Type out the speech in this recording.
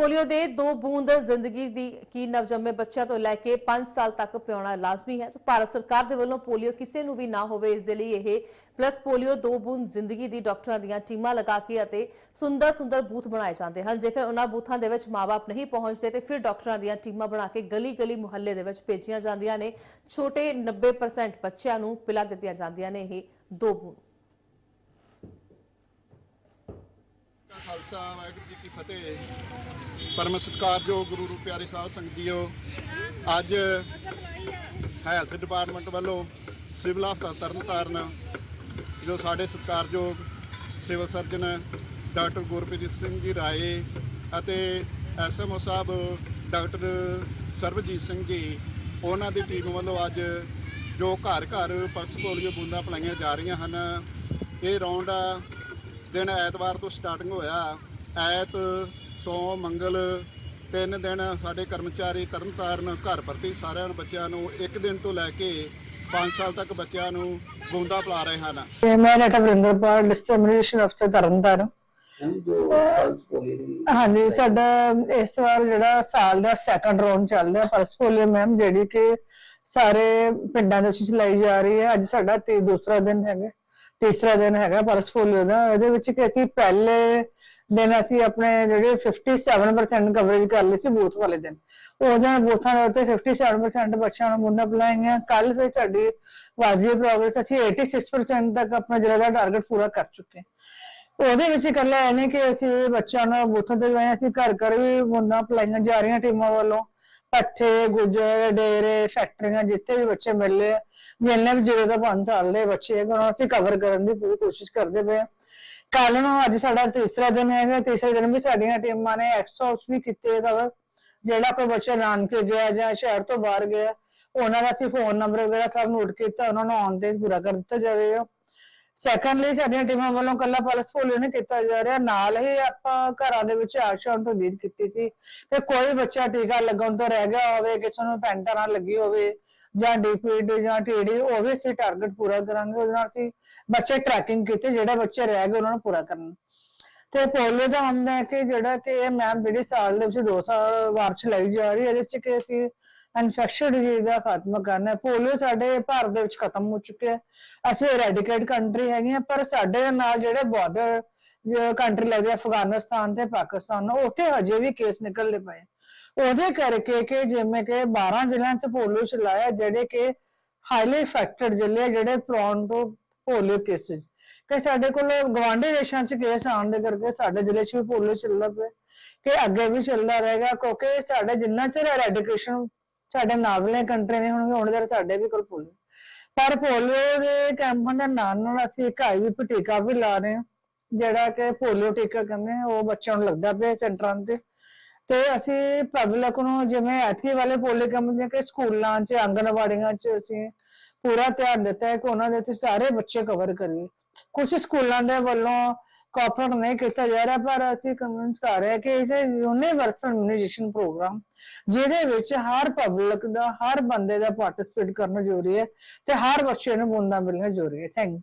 Polio ਦੇ ਦੋ ਬੂੰਦ ਜ਼ਿੰਦਗੀ ਦੀ ਕੀ ਨਵਜੰਮੇ ਬੱਚਿਆਂ ਤੋਂ ਲੈ ਕੇ 5 ਸਾਲ ਤੱਕ ਪਿਉਣਾ ਲਾਜ਼ਮੀ ਹੈ। ਸੋ ਭਾਰਤ ਸਰਕਾਰ ਦੇ ਵੱਲੋਂ ਪੋਲੀਓ ਕਿਸੇ ਨੂੰ ਵੀ ਨਾ ਹੋਵੇ, ਇਸ ਦੇ ਲਈ ਇਹ ਪਲੱਸ ਪੋਲੀਓ ਦੋ ਬੂੰਦ ਜ਼ਿੰਦਗੀ ਦੀ ਡਾਕਟਰਾਂ ਦੀਆਂ ਟੀਮਾਂ ਲਗਾ ਕੇ ਅਤੇ ਸੁੰਦਰ ਸੁੰਦਰ ਬੂਥ ਬਣਾਏ ਜਾਂਦੇ ਹਨ। ਜੇਕਰ ਉਹਨਾਂ ਬੂਥਾਂ ਦੇ ਵਿੱਚ ਮਾਪੇ ਨਹੀਂ ਪਹੁੰਚਦੇ, ਤੇ ਫਿਰ ਡਾਕਟਰਾਂ ਦੀਆਂ ਟੀਮਾਂ ਬਣਾ ਕੇ ਗਲੀ ਗਲੀ ਮੁਹੱਲੇ ਦੇ ਵਿੱਚ ਭੇਜੀਆਂ ਜਾਂਦੀਆਂ ਨੇ। ਛੋਟੇ 90% ਬੱਚਿਆਂ ਨੂੰ ਪਿਲਾ ਦਿੱਤੀਆਂ ਜਾਂਦੀਆਂ ਨੇ ਇਹ ਦੋ ਬੂੰਦ। ਖਾਲਸਾ, ਵਾਹਿਗੁਰੂ ਜੀ ਕੀ ਫਤਿਹ। ਪਰਮ ਸਤਿਕਾਰਯੋਗ ਗੁਰੂ ਰੂਪ ਪਿਆਰੇ ਸਾਧ ਸੰਗਤ ਜੀਓ, ਅੱਜ ਹੈਲਥ ਡਿਪਾਰਟਮੈਂਟ ਵੱਲੋਂ ਸਿਵਲ ਹਸਪਤਾਲ ਤਰਨਤਾਰਨ, ਜੋ ਸਾਡੇ ਸਤਿਕਾਰਯੋਗ civil surgeon doctor Gurpreet Singh ji Rai ਅਤੇ ਐਸਐਮਓ ਸਾਹਿਬ ਡਾਕਟਰ ਸਰਬਜੀਤ ਸਿੰਘ ਜੀ, ਉਹਨਾਂ ਦੀ ਟੀਮ ਵੱਲੋਂ ਅੱਜ ਜੋ ਘਰ ਘਰ ਪਲਸ ਪੋਲੀਓ ਬੂੰਦਾਂ ਪਿਲਾਈਆਂ ਜਾ ਰਹੀਆਂ ਹਨ, ਇਹ ਰੌਂਡ ਦਿਨ ਐਤਵਾਰ ਤੋਂ ਸਟਾਰਟਿੰਗ ਹੋਇਆ। ਐਤ, ਸੋਮ, ਮੰਗਲ ਤਿੰਨ ਦਿਨ ਸਾਡੇ ਕਰਮਚਾਰੀ ਤਰਨਤਾਰਨ ਘਰ ਪ੍ਰਤੀ ਸਾਰਿਆਂ ਬੱਚਿਆਂ ਨੂੰ ਇੱਕ ਦਿਨ ਤੋਂ ਲੈ ਕੇ 5 ਸਾਲ ਤੱਕ ਬੱਚਿਆਂ ਨੂੰ ਬੂੰਦਾਂ ਪਿਲਾ ਰਹੇ ਹਨ। ਮੈਂ ਡਾਕਟਰ ਵਰਿੰਦਰਪਾਲ ਡਿਸਟ੍ਰਿਬਿਊਸ਼ਨ ਅਫਸਰ ਤਰਨਤਾਰਨ। ਹਾਂਜੀ, ਸਾਡਾ ਇਸ ਵਾਰ ਜਿਹੜਾ ਸਾਲ ਦਾ ਸੈਕੰਡ ਰਾਉਂਡ ਚੱਲ ਰਿਹਾ ਪਲਸ ਮੈਮ ਜਿਹੜੀ ਕਿ ਸਾਰੇ ਪਿੰਡਾਂ ਦੇ ਵਿੱਚ ਚਲਾਈ ਜਾ ਰਹੀ ਹੈ। ਅੱਜ ਸਾਡਾ ਤੇ ਦੂਸਰਾ ਦਿਨ ਹੈਗਾ, ਤੀਸਰਾ ਦਿਨ ਹੈਗਾ ਪਲਸ ਪੋਲੀਓ ਦਾ। ਇਹਦੇ ਵਿੱਚ ਕਿ ਅਸੀਂ ਪਹਿਲੇ ਦਿਨ ਅਸੀਂ ਆਪਣੇ ਜਿਹੜੇ 57% ਕਵਰੇਜ ਕਰ ਲਈ ਸੀ ਬੂਥ ਵਾਲੇ ਦਿਨ। ਉਹਦੇ ਬੂਥਾਂ ਦੇ ਉੱਤੇ 57% ਬੱਚਿਆਂ ਨੂੰ ਮੁੰਡਾ ਪਿਲਾਏਂਗੇ ਕੱਲ ਫਿਰ ਸਾਡੀ ਵਾਜਬੀ ਪ੍ਰੋਗਰੈਸ ਅਸੀਂ 86% ਤੱਕ ਆਪਣਾ ਜ਼ਿਲ੍ਹਾ ਦਾ ਟਾਰਗੇਟ ਪੂਰਾ ਕਰ ਚੁੱਕੇ ਹਾਂ। ਉਹਦੇ ਵਿੱਚ ਇਕੱਲਾ ਇਹ ਨਹੀਂ ਕਿ ਅਸੀਂ ਬੱਚਿਆਂ ਨੂੰ ਬੂਥਾਂ ਤੇ ਗਏ ਅਸੀਂ ਘਰ ਘਰ ਵੀ ਮੁੰਡਾ ਪਲਾਈਆਂ ਜਾ ਰਹੀਆਂ ਟੀਮਾਂ ਵੱਲੋਂ। ਪੱਠੇ, ਗੁੱਜਰ, ਡੇਰੇ, ਫੈਕਟਰੀਆਂ ਜਿੱਥੇ ਵੀ ਬੱਚੇ ਮਿਲੇ। ਜਿੰਨੇ ਵੀ ਜਿਹੜੇ ਤੋਂ 5 ਸਾਲ ਦੇ ਬੱਚੇ ਹੈਗੇ, ਉਹਨਾਂ ਨੂੰ ਅਸੀਂ ਕਵਰ ਕਰਨ ਦੀ ਪੂਰੀ ਕੋਸ਼ਿਸ਼ ਕਰਦੇ ਪਏ ਕੱਲ ਨੂੰ ਅੱਜ ਸਾਡਾ ਤੀਸਰਾ ਦਿਨ ਹੈਗਾ, ਤੀਸਰੇ ਦਿਨ ਵੀ ਸਾਡੀਆਂ ਟੀਮਾਂ ਨੇ ਐਕਸੋਸ ਵੀ ਕੀਤੇ ਕਵਰ ਜਿਹੜਾ ਕੋਈ ਬੱਚਾ ਨਾਨਕੇ ਗਿਆ ਜਾਂ ਸ਼ਹਿਰ ਤੋਂ ਬਾਹਰ ਗਿਆ, ਉਹਨਾਂ ਦਾ ਅਸੀਂ ਫੋਨ ਨੰਬਰ ਵਗੈਰਾ ਸਭ ਨੋਟ ਕੀਤਾ, ਉਹਨਾਂ ਨੂੰ ਆਨ ਪੂਰਾ ਕਰ ਦਿੱਤਾ ਜਾਵੇਗਾ। ਸੈਕੰਡਲੀ ਸਾਡੀਆਂ ਟੀਮਾਂ ਵੱਲੋਂ ਕੱਲਾ ਪਲਸ ਪੋਲੀਓ ਨਹੀਂ ਕੀਤਾ ਜਾ ਰਿਹਾ। ਨਾਲ ਹੀ ਆਪਾਂ ਘਰਾਂ ਦੇ ਵਿੱਚ ਆਕਸ਼ਨ ਤੋਂ ਲੀਡ ਕੀਤੀ ਸੀ ਕਿ ਕੋਈ ਬੱਚਾ ਟੀਕਾ ਲਗਾਉਣ ਤੋਂ ਰਹਿ ਗਿਆ ਹੋਵੇ, ਕਿਸੇ ਨੂੰ ਪੈਂਟਾ ਨਾਲ ਲੱਗੀ ਹੋਵੇ ਜਾਂ ਡੀਪੀਡੀ ਜਾਂ ਟੀਡੀ ਉਹ ਵੀ ਅਸੀਂ ਟਾਰਗੇਟ ਪੂਰਾ ਕਰਾਂਗੇ। ਉਹਦੇ ਨਾਲ ਅਸੀਂ ਬੱਚੇ ਟਰੈਕਿੰਗ ਕੀਤੀ, ਜਿਹੜੇ ਬੱਚੇ ਰਹਿ ਗਏ ਉਹਨਾਂ ਨੂੰ ਪੂਰਾ ਕਰਨ। ਤੇ ਪੋਲੀਓ ਦਾ ਹੁੰਦਾ ਹੈ ਕਿ ਜਿਹੜਾ ਕਿ ਇਹ ਮੈਮ ਜਿਹੜੀ ਸਾਲ ਦੇ ਵਿੱਚ ਦੋ ਸਾਲ ਵਾਰ ਚਲਾਈ ਜਾ ਰਹੀ ਹੈ ਇਹਦੇ ਵਿੱਚ ਕਿ ਅਸੀਂ ਇਨਫੈਕਸ਼ਨ ਡਿਜ਼ੀਜ਼ ਦਾ ਖਾਤਮਾ ਕਰਨਾ ਹੈ। ਪੋਲੀਓ ਸਾਡੇ ਭਾਰਤ ਦੇ ਵਿੱਚ ਖਤਮ ਹੋ ਚੁੱਕਿਆ ਹੈ। ਅਸੀਂ ਰੈਡੀਕੇਟ ਕੰਟਰੀ ਹੈਗੇ ਆ ਪਰ ਸਾਡੇ ਨਾਲ ਜਿਹੜੇ ਬਾਰਡਰ ਕੰਟਰੀ ਲੱਗਦੇ ਆ, ਅਫਗਾਨਿਸਤਾਨ ਤੇ ਪਾਕਿਸਤਾਨ ਉੱਥੇ ਹਜੇ ਵੀ ਕੇਸ ਨਿਕਲਦੇ ਪਏ ਉਹਦੇ ਕਰਕੇ ਕਿ ਜਿਵੇਂ ਕਿ 12 ਜ਼ਿਲ੍ਹਿਆਂ 'ਚ ਪੋਲੀਓ ਚਲਾਇਆ ਜਿਹੜੇ ਕਿ ਹਾਈਲੀ ਇਫੈਕਟਡ ਜ਼ਿਲ੍ਹੇ ਆ, ਜਿਹੜੇ ਪ੍ਰੋਨ ਟੂ ਪੋਲੀਓ ਕੇਸਿਸ ਕਿ ਸਾਡੇ ਕੋਲ ਗਵਾਂਢੀ ਦੇਸ਼ਾਂ 'ਚ ਕੇਸ ਆਉਣ ਦੇ ਕਰਕੇ ਸਾਡੇ ਜ਼ਿਲ੍ਹੇ 'ਚ ਵੀ ਪੋਲੀਓ ਚੱਲਦਾ ਪਿਆ। ਕਿ ਅੱਗੇ ਵੀ ਚੱਲਦਾ ਰਹੇਗਾ, ਕਿਉਂਕਿ ਸਾਡੇ ਜਿੰਨਾ ਚਿਰ ਐਰੈਡੀਕੇਸ਼ਨ ਸਾਡੇ ਨਾਵਲੇ ਕੰਟਰੀ ਨੇ ਹੁਣ ਹੁਣ ਸਾਡੇ ਵੀ ਕੋਲ ਪੋਲੀਓ ਪਰ ਪੋਲੀਓ ਦੇ ਕੈਂਪਾਂ ਦੇ ਨਾਲ ਨਾਲ ਅਸੀਂ ਇੱਕ ਆਈਵੀ ਟੀਕਾ ਵੀ ਲਾ ਰਹੇ ਹਾਂ, ਜਿਹੜਾ ਕਿ ਪੋਲੀਓ ਟੀਕਾ ਕਹਿੰਦੇ ਆ, ਉਹ ਬੱਚਿਆਂ ਨੂੰ ਲੱਗਦਾ ਪਿਆ ਸੈਂਟਰਾਂ ਤੇ। ਤੇ ਅਸੀਂ ਪਬਲਿਕ ਨੂੰ ਜਿਵੇਂ ਐਤਕੀ ਵਾਲੇ ਪੋਲੀਓ ਕੈਂਪ ਜਿਵੇਂ ਕਿ ਸਕੂਲਾਂ 'ਚ ਆਂਗਣਵਾੜੀਆਂ 'ਚ ਅਸੀਂ ਪੂਰਾ ਧਿਆਨ ਦਿੱਤਾ ਹੈ ਕਿ ਉਹਨਾਂ ਦੇ ਤੇ ਸਾਰੇ ਬੱਚੇ ਕਵਰ ਕਰੀਏ। ਕੁਝ ਸਕੂਲਾਂ ਦੇ ਵੱਲੋਂ ਕੋਆਪਰੇਟ ਨਹੀਂ ਕੀਤਾ ਜਾ ਰਿਹਾ, ਪਰ ਅਸੀਂ ਕਨਵਿੰਸ ਕਰ ਰਹੇ ਹਾਂ ਕਿ ਇਹ ਯੂਨੀਵਰਸਲ ਇਮਿਊਨਾਈਜੇਸ਼ਨ ਪ੍ਰੋਗਰਾਮ ਜਿਹਦੇ ਵਿੱਚ ਹਰ ਪਬਲਿਕ ਦਾ, ਹਰ ਬੰਦੇ ਦਾ ਪਾਰਟਿਸਿਪੇਟ ਕਰਨਾ ਜ਼ਰੂਰੀ ਹੈ ਤੇ ਹਰ ਬੱਚੇ ਨੂੰ ਬੂੰਦਾਂ ਮਿਲਣਾ ਜ਼ਰੂਰੀ ਹੈ। ਥੈਂਕ